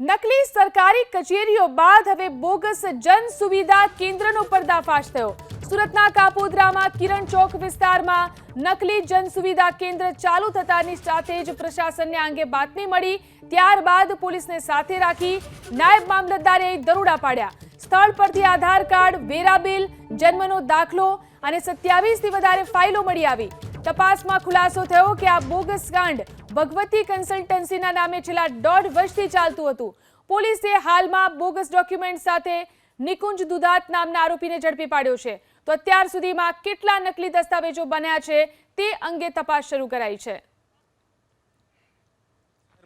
નકલી સરકારી કચેરીઓ બાદ હવે બોગસ જન સુવિધા કેન્દ્રનો પર્દાફાશ થયો. સુરતના કાપોદ્રામાં કિરણ ચોક વિસ્તારમાં નકલી જન સુવિધા કેન્દ્ર ચાલુ થતાની સાથે જ પ્રશાસનને આંગે બાતમી મળી. ત્યારબાદ પોલીસને સાથે રાખી નાયબ મામલતદારે દરોડા પાડ્યા. સ્થળ પરથી આધાર કાર્ડ, વેરા બિલ, જન્મનો દાખલો અને સત્યાવીસથી વધારે ફાઇલો મળી આવી. તપાસમાં ખુલાસો થયો કે આ બોગસ કાંડ ભગવતી કન્સલ્ટન્સીના નામે છેલ્લા દોઢ વર્ષથી ચાલતું હતું. પોલીસે હાલમાં બોગસ ડોક્યુમેન્ટ સાથે નિકુંજ દુધાત નામના આરોપીને ઝડપી પાડ્યો છે. તો અત્યાર સુધીમાં કેટલા નકલી દસ્તાવેજો બન્યા છે તે અંગે તપાસ શરૂ કરાઈ છે.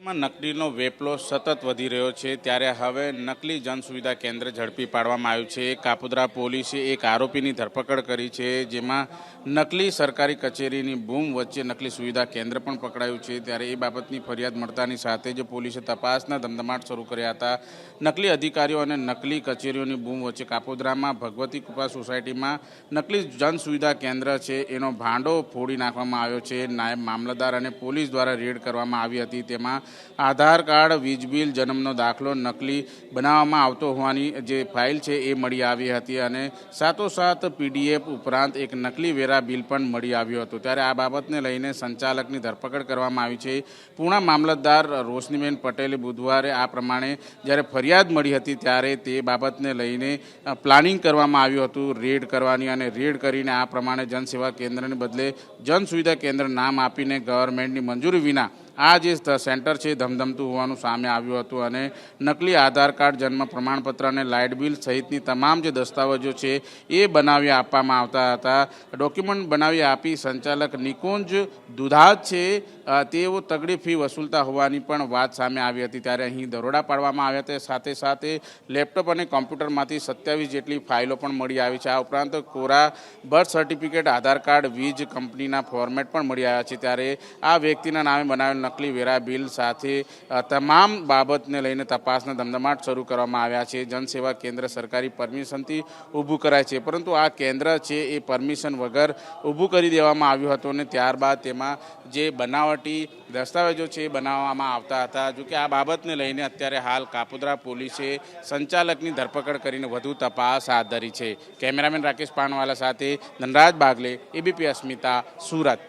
માં નકલીનો વેપલો સતત વધી રહ્યો છે, ત્યારે હવે નકલી જનસુવિધા કેન્દ્ર ઝડપી પાડવામાં આવ્યું છે. કાપુદ્રા પોલીસે એક આરોપીની ધરપકડ કરી છે, જેમાં નકલી સરકારી કચેરીની બૂમ વચ્ચે નકલી સુવિધા કેન્દ્ર પણ પકડાયું છે. ત્યારે એ બાબતની ફરિયાદ મળતાની સાથે જ પોલીસે તપાસના ધમધમાટ શરૂ કર્યા હતા. નકલી અધિકારીઓ અને નકલી કચેરીઓની બૂમ વચ્ચે કાપોદ્રામાં ભગવતી કૃપા સોસાયટીમાં નકલી જનસુવિધા કેન્દ્ર છે, એનો ભાંડો ફોડી નાખવામાં આવ્યો છે. નાયબ મામલતદાર અને પોલીસ દ્વારા રેડ કરવામાં આવી હતી. તેમાં આધાર કાર્ડ, વીજ બિલ, જન્મનો દાખલો, નકલી બનાવવામાં આવતો હોવાની જે ફાઇલ છે એ મળી આવી હતી અને સાતોસાત પીડીએફ ઉપરાંત એક નકલી વેરા બિલ પણ મળી આવ્યું હતું. ત્યારે આ બાબતને લઈને સંચાલકની ધરપકડ કરવામાં આવી છે. પૂણા મામલતદાર રોશનીબેન પટેલે બુધવારે આ પ્રમાણે જ્યારે ફરિયાદ મળી હતી ત્યારે તે બાબતને લઈને પ્લાનિંગ કરવામાં આવ્યું હતું, રેડ કરવાની અને રેડ કરીને આ પ્રમાણે જનસેવા કેન્દ્રને બદલે જન સુવિધા કેન્દ્ર નામ આપીને ગવર્મેન્ટની મંજૂરી વિના આ જે સેન્ટર છે ધમધમતું હોવાનું સામે આવ્યું હતું અને નકલી આધાર કાર્ડ, જન્મ પ્રમાણપત્ર અને લાઇટ બિલ સહિતની તમામ જે દસ્તાવેજો છે એ બનાવી આપવામાં આવતા હતા. ડોક્યુમેન્ટ બનાવી આપી સંચાલક નિકુંજ દુધાત છે તેઓ તગડી ફી વસૂલતા હોવાની પણ વાત સામે આવી હતી. ત્યારે અહીં દરોડા પાડવામાં આવ્યા હતા સાથે સાથે લેપટોપ અને કોમ્પ્યુટરમાંથી સત્યાવીસ જેટલી ફાઇલો પણ મળી આવી છે. આ ઉપરાંત કોરા બર્થ સર્ટિફિકેટ, આધાર કાર્ડ, વીજ કંપનીના ફોર્મેટ પણ મળી આવ્યા છે. ત્યારે આ વ્યક્તિના નામે બનાવેલ નકલી વેરા બિલ સાથે તમામ બાબતને લઈને તપાસના ધમધમાટ શરૂ કરવામાં આવ્યા છે. જનસેવા કેન્દ્ર સરકારી પરમિશનથી ઊભું કરાય છે. પરંતુ આ કેન્દ્ર છે એ પરમિશન વગર ઊભું કરી દેવામાં આવ્યું હતું અને ત્યારબાદ તેમાં જે બનાવટી દસ્તાવેજો છે એ બનાવવામાં આવતા હતા. જો કે આ બાબતને લઈને અત્યારે હાલ કાપોદ્રા પોલીસે સંચાલકની ધરપકડ કરીને વધુ તપાસ હાથ ધરી છે. કેમેરામેન રાકેશ પાનવાલા સાથે ધનરાજ બાગલે, એબીપી અસ્મિતા, સુરત.